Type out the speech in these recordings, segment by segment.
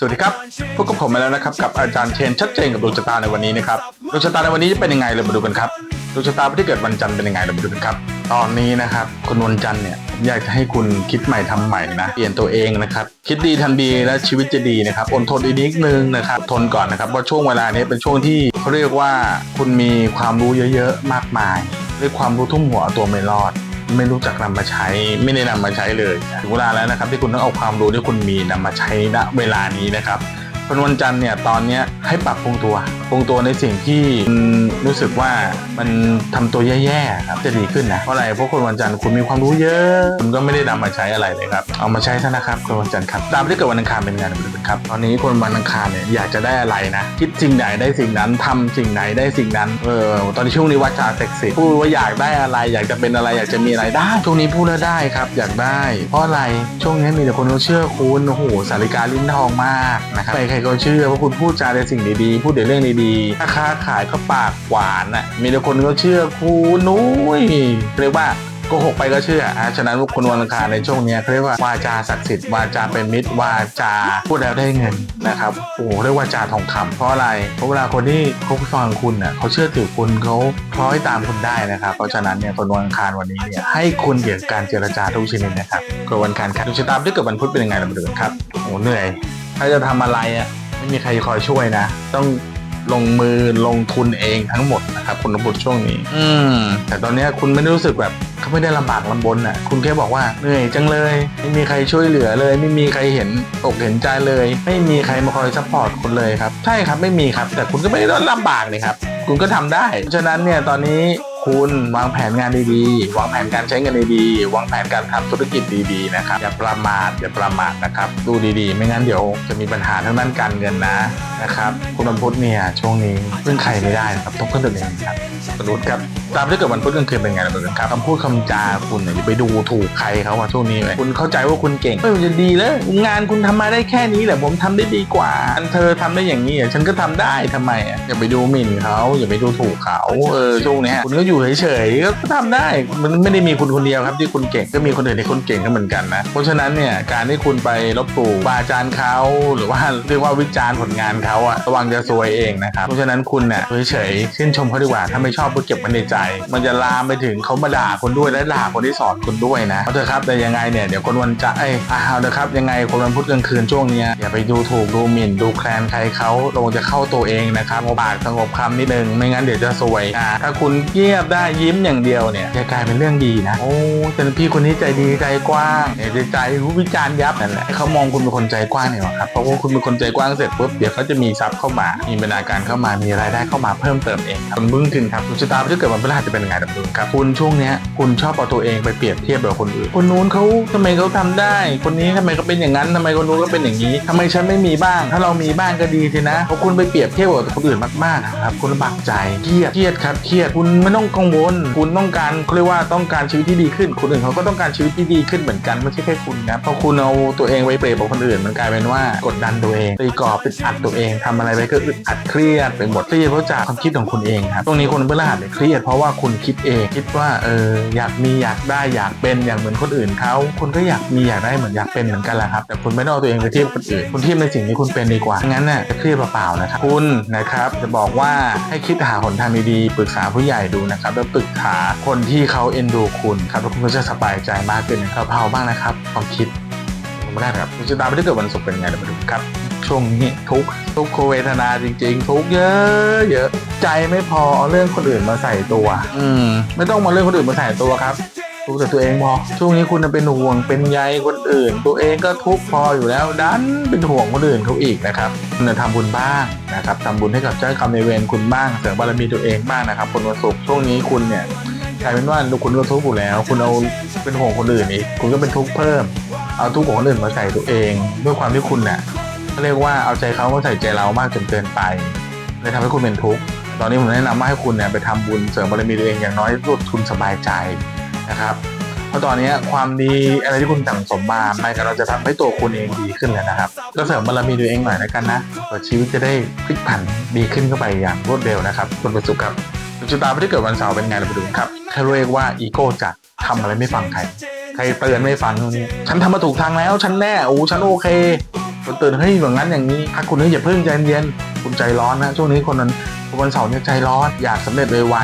สวัสดีครับพบกับผมมาแล้วนะครับกับอาจารย์เชนชัดเจนกับดวงชะตาในวันนี้นะครับดวงชะตาในวันนี้จะเป็นยังไงเรามาดูกันครับดวงชะตาที่เกิดวันจันทร์เป็นยังไงเรามาดูกันครับ ตอนนี้นะครับคุณวันจันทร์เนี่ยอยากจะให้คุณคิดใหม่ทำใหม่นะเปลี่ยนตัวเองนะครับคิดดีทันดีและชีวิตจะดีนะครับอดทนอีกนิดนึงนะครับทนก่อนนะครับเพราะช่วงเวลานี้เป็นช่วงที่เขาเรียกว่าคุณมีความรู้เยอะ ๆ มากมายด้วยความรู้ทุ่มหัวตัวไม่รอด ไม่รู้จักนำมาใช้ ไม่ได้นำมาใช้เลยถึงเวลาแล้วนะครับ ที่คุณต้องเอาความรู้ที่คุณมีนำมาใช้ณเวลานี้นะครับ คนวันจันทร์เนี่ยตอนเนี้ยให้ปรับปรุงตัวปรุงตัวในสิ่งที่รู้สึกว่ามันทำตัวแย่ๆครับจะดีขึ้นนะเพราะอะไรเพราะคนวันจันทร์คุณมีความรู้เยอะคุณก็ไม่ได้นำมาใช้อะไรเลยครับเอามาใช้ซะนะครับคนวันจันทร์ครับตามที่เกิดวันอังคารเป็นงานเป็นครับตอนนี้คนวันอังคารเนี่ยอยากจะได้อะไรนะ คิดสิ่งไหนได้สิ่งนั้นทำสิ่งไหนได้สิ่งนั้นเออตอนนี้ช่วงนี้วัจาเซ็กซี่พูดว่าอยากได้อะไร อยากจะเป็นอะไรอยากจะมีอะไรได้ช่วงนี้พูดแล้วได้ครับ อยากได้ เพราะอะไรช่วงนี้มีแต่คนเขาเชื่อคุณโอ้โหสาริกาลิ้นทองมากนะครับใครๆก็เชื่อว่าะคุณพูดจาในสิ่งดีๆ พูดแต่เรื่องดีๆถ้าค้าขายก็ปากหวานน่ะ มีแต่คนก็เชื่อคุณนุ้ยเรียกว่าโกหกไปก็เชื่ออะฉะนั้นคนวันอังคารในช่วงนี้เขาเรียกว่าวาจาศักดิ์สิทธิ์วาจาเป็นมิตรวาจาพูดแล้วได้เงินนะครับโอ้เรียกวาจาทองคำเพราะอะไรเพราะเวลาคนที่เขาฟังคุณน่ะเขาเชื่อถือคุณเขาคล้อยตามคุณได้นะครับ เพราะฉะนั้นเนี่ยคนวันอังคารวันนี้เนี่ยให้คุณเกี่ยวกับการเจรจาทุกชนิดนะครับคนวันอังคารครับดวงชะตาที่เกิดวันพุธเป็นยังไงเรามาดูกันครับโอ้เหนื่อย ถ้าจะทำอะไรอะไม่มีใครคอยช่วยนะ ต้องลงมือลงทุนเองทั้งหมดนะครับคุณพุธช่วงนี้ อืม แต่ตอนเนี้ยคุณไม่ได้รู้สึกแบบเขาไม่ได้ลำบากลำบนอะ คุณแค่บอกว่าเหนื่อยจังเลย ไม่มีใครช่วยเหลือเลย ไม่มีใครเห็นอกเห็นใจเลย ไม่มีใครมาคอยซัพพอร์ตคุณเลยครับ ใช่ครับไม่มีครับ แต่คุณก็ไม่ได้ลำบากนี่ครับ คุณก็ทำได้เพราะฉะนั้นเนี่ยตอนนี้ คุณวางแผนงานดีๆ วางแผนการใช้เงินดีๆ วางแผนการทำธุรกิจดีๆนะครับ อย่าประมาทอย่าประมาทนะครับดูดีๆ ไม่งั้นเดี๋ยวจะมีปัญหาทางด้านการเงินนะนะครับ คุณบรรพุธเนี่ยช่วงนี้พึ่งใครไม่ได้นะครับต้องพึ่งตนเองครับ สรุปครับตามที่เกิดวันพุธกลางคืนเป็นไงล่ะเป็นครับคำพูดคำจาคุณเนี่ยอย่าไปดูถูกใครเขาว่าช่วงนี้เลยคุณเข้าใจว่าคุณเก่งเฮ้ยมันจะดีแล้วงานคุณทำมาได้แค่นี้แหละผมทำได้ดีกว่า อันเธอทำได้อย่างนี้อะฉันก็ทำได้ทำไมอะอย่าไปดูหมิ่นเขาอย่าไปดูถูกเขาเออช่วงนี้คุณก็อยู่เฉยๆก็ทำได้มันไม่ได้มีคุณคนเดียวครับที่คุณเก่งก็มีคนอื่นที่คุณเก่งก็เหมือนกันนะเพราะฉะนั้นเนี่ยการที่คุณไปลบหลู่บาอาจารย์เขาหรือว่าเรียกว่าวิจารณ์ผลงานเขาอะระวังจะซวยเองนะครับเพราะฉะนั้นคุณเนี่ยเฉยๆชื่นชมเขาดีกว่าถ้าไม่ชอบก็เก็บมันในใจ มันจะลามไปถึงเขามาด่าคุณด้วยและด่าคนที่สอนคุณด้วยนะเอาเถอะครับแต่ยังไงเนี่ยเดี๋ยวคนวันจะเอ้ยอะเอาเถอะครับยังไงคนวันพุธกลางคืนช่วงเนี้ยอย่าไปดูถูกดูหมิ่นดูแคลนใครเขาลงจะเข้าตัวเองนะครับปากสงบคำนิดนึงไม่งั้นเดี๋ยวจะซวยอะถ้าคุณเงียบได้ยิ้มอย่างเดียวเนี่ยจะกลายเป็นเรื่องดีนะโอ้แต่พี่คนนี้ใจดีใจกว้างเนี่ยใจใจรู้วิจารณ์ยับนั่นแหละเขามองคุณเป็นคนใจกว้างเนี่ยครับเพราะว่าคุณเป็นคนใจกว้างเสร็จปุ๊บเดี๋ยวเขาจะมีทรัพย์เข้ามา มีบรรณาการเข้ามามีรายได้เข้ามาเพิ่มเติมเองครับคุณบึ้งถึงครับชะตาที่เกิดวันพฤหัสจะเป็นยังไงดับดุลครับคุณช่วงเนี้ยคุณชอบเอาตัวเองไปเปรียบเทียบกับคนอื่นคนนู้นเขาทำไมเขาทำได้ คนนี้ทำไมเขาเป็นอย่างนั้นทำไมคนนู้นก็เป็นอย่างนี้ทำไมฉันไม่มีบ้าง ถ้าเรามีบ้างก็ดีสินะเพราะคุณไปเปรียบเทียบกับคนอื่นมากๆนะครับคุณลำบากใจเครียดเครียดครับเครียดคุณไม่ต้องกังวล คุณต้องการเขาเรียกว่าต้องการชีวิตที่ดีขึ้น คนอื่นเขาก็ต้องการชีวิตที่ดีขึ้นเหมือนกันไม่ใช่แค่คุณนะเพราะคุณเอาตัวเองไปเปรียบกับคนอื่น มันกลายเป็นว่ากดดันตัวเองตีกรอบอึดอัดตัวเองทำอะไรไปก็อึดอัดเครียดไปหมดเครียดเพราะจากความคิดของคุณเองครับตรงนี้คนพฤหัสเนี่ยเครียดเพราะว่าคุณคิดเองคิดว่าเอออยากมีอยากได้อยากเป็นอย่างเหมือนคนอื่นเขาคุณก็อยากมีอยากได้เหมือนอยากเป็นเหมือนกันแหละครับแต่คุณไม่ต้องเอาตัวเองไปเทียบคนอื่นคุณเทียบในสิ่งที่คุณเป็นดีกว่างั้นน่ะจะเครียดเปล่าๆนะครับคุณนะครับจะบอกว่าให้คิดหาหนทางดีๆปรึกษาผู้ใหญ่ดูนะครับแล้วปรึกษาคนที่เขาเอ็นดูคุณครับแล้วคุณก็จะสบายใจมากขึ้นนะครับเผาบ้างนะครับความคิดไม่ได้ครับดวงชะตาไม่ได้เกิดวันศุกร์เป็นไงเดี๋ยวมาดูครับ ช่วงนี้ทุกข์ทุกขเวทนาจริง ๆ ทุกข์เยอะเยอะใจไม่พอเอาเรื่องคนอื่นมาใส่ตัว อืม ไม่ต้องมาเรื่องคนอื่นมาใส่ตัวครับทุกข์แต่ตัวเองพอช่วงนี้คุณน่ะเป็นห่วงเป็นใยคนอื่น ตัวเองก็ทุกข์พออยู่แล้วดันเป็นห่วงคนอื่นเขาอีกนะครับคุณจะทำบุญบ้างนะครับทำบุญให้กับเจ้ากรรมนายเวรคุณบ้างเสริมบารมีตัวเองบ้างนะครับคนวันศุกร์ช่วงนี้คุณเนี่ยกลายเป็นว่าคุณก็ทุกข์อยู่แล้ว คุณเอาเป็นห่วงคนอื่นอีกคุณก็เป็นทุกข์เพิ่ม เอาทุกข์ของคนอื่นมาใส่ตัวเอง ด้วยความที่คุณเนี่ย เขาเรียกว่าเอาใจเขามาใส่ใจเรามากจนเกินไปเลยทำให้คุณเป็นทุกข์ตอนนี้ผมแนะนำว่าให้คุณเนี่ยไปทำบุญเสริมบารมีตัวเองอย่างน้อยลดทุนสบายใจนะครับ เพราะตอนนี้ความดีอะไรที่คุณสั่งสมมาไมันกำลังจะทำให้ตัวคุณเองดีขึ้นเลยนะครับก็เสริมบารมีตัวเองหน่อยแล้วกันนะเผื่อชีวิตจะได้พลิกผันดีขึ้นเข้าไปอย่างรวดเร็วนะครับคุณประสุขครับดวงชะตาที่เกิดวันเสาร์เป็นไงเราไปดูครับเขาเรียกว่าอีโก้จัดทำอะไรไม่ฟังใครใครเตือนไม่ฟังตรงนี้ฉันทำมาถูกทางแล้ว ฉันแน่โอ้ฉันโอเค คุณเตือนเฮ้ยอย่างนั้นอย่างนี้ถ้าคุณเฮ้ยอย่าเพิ่งใจเย็นคุณใจร้อนนะช่วงนี้คนนั้นวันเสาร์เนี่ยใจร้อนอยากสำเร็จไว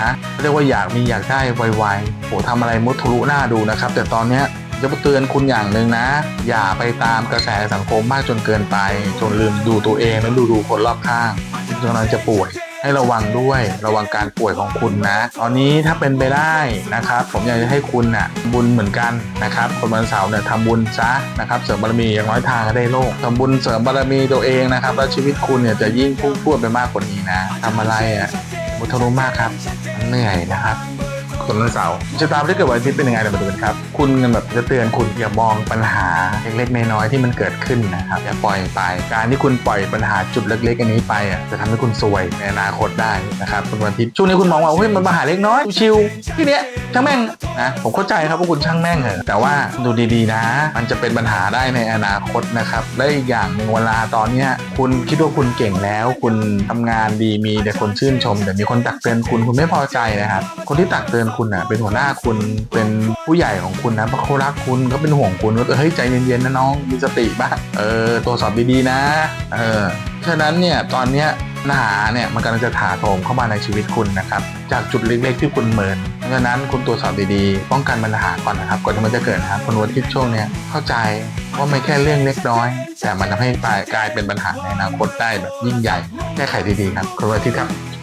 นะเรียกว่าอยากมีอยากได้ไวๆโหทำอะไรมุทะลุหน้าดูนะครับ แต่ตอนเนี้ยจะเตือนคุณอย่างหนึ่งนะ อย่าไปตามกระแสสังคมมากจนเกินไป จนลืมดูตัวเองและดูดูคนรอบข้างจนกำลังจะป่วย ให้ระวังด้วยระวังการป่วยของคุณนะ ตอนนี้ถ้าเป็นไปได้นะครับ ผมอยากจะให้คุณน่ะบุญเหมือนกันนะครับคนวันเสาร์เนี่ยทำบุญซะนะครับเสริมบารมีอย่างน้อยทางก็ได้โลกทำบุญเสริมบารมีตัวเองนะครับ แล้วชีวิตคุณเนี่ยจะยิ่งพุ่งพรวดไปมากกว่านี้นะทำอะไรอะมุทะลุมากครับเหนื่อยนะครับคนวันเสาร์ชะตาที่เกิดวันอาทิตย์เป็นยังไงเรามาดูกันครับ คุณกันแบบจะเตือนคุณอย่ามองปัญหาเล็กๆน้อยๆที่มันเกิดขึ้นนะครับอย่าปล่อยไป การที่คุณปล่อยปัญหาจุดเล็กๆอันนี้ไปอะจะทำให้คุณซวยในอนาคตได้นะครับคุณวันทิตย์ช่วงนี้คุณมองว่าเฮ้ยมันปัญหาเล็กน้อยชิวๆที่เนี้ยช่างแม่งนะผมเข้าใจครับว่าคุณช่างแม่งเหอะแต่ว่าดูดีๆนะ มันจะเป็นปัญหาได้ในอนาคตนะครับและอีกอย่างหนึ่งเวลาตอนเนี้ยคุณคิดว่าคุณเก่งแล้ว คุณทำงานดีมีแต่คนชื่นชม แต่มีคนตักเตือนคุณคุณไม่พอใจนะครับคนที่ตักเตือนคุณอะเป็นหัวหน้าคุณเป็นผู้ใหญ่ของคุณนะเพราะเขารักคุณเขาเป็นห่วงคุณเฮ้ยใจเย็นๆนะน้องมีสติบ้างเออตัวจสอบดีๆนะเออฉะนั้นเนี่ยตอนเนี้ยปัญหาเนี่ยมันกำลังจะถาโถมเข้ามาในชีวิตคุณนะครับจากจุดเล็กๆที่คุณเมินเพราะฉะนั้นคุณตรวจสอบดีๆ ป้องกันปัญหาก่อนนะครับก่อนที่มันจะเกิดนะครับคนวันที่ช่วงเนี้ยเข้าใจว่าไม่แค่เรื่องเล็กน้อย แต่มันทำให้กลายเป็นปัญหาในอนาคตได้แบบยิ่งใหญ่แก้ไขดีๆครับคนวันที่ครับ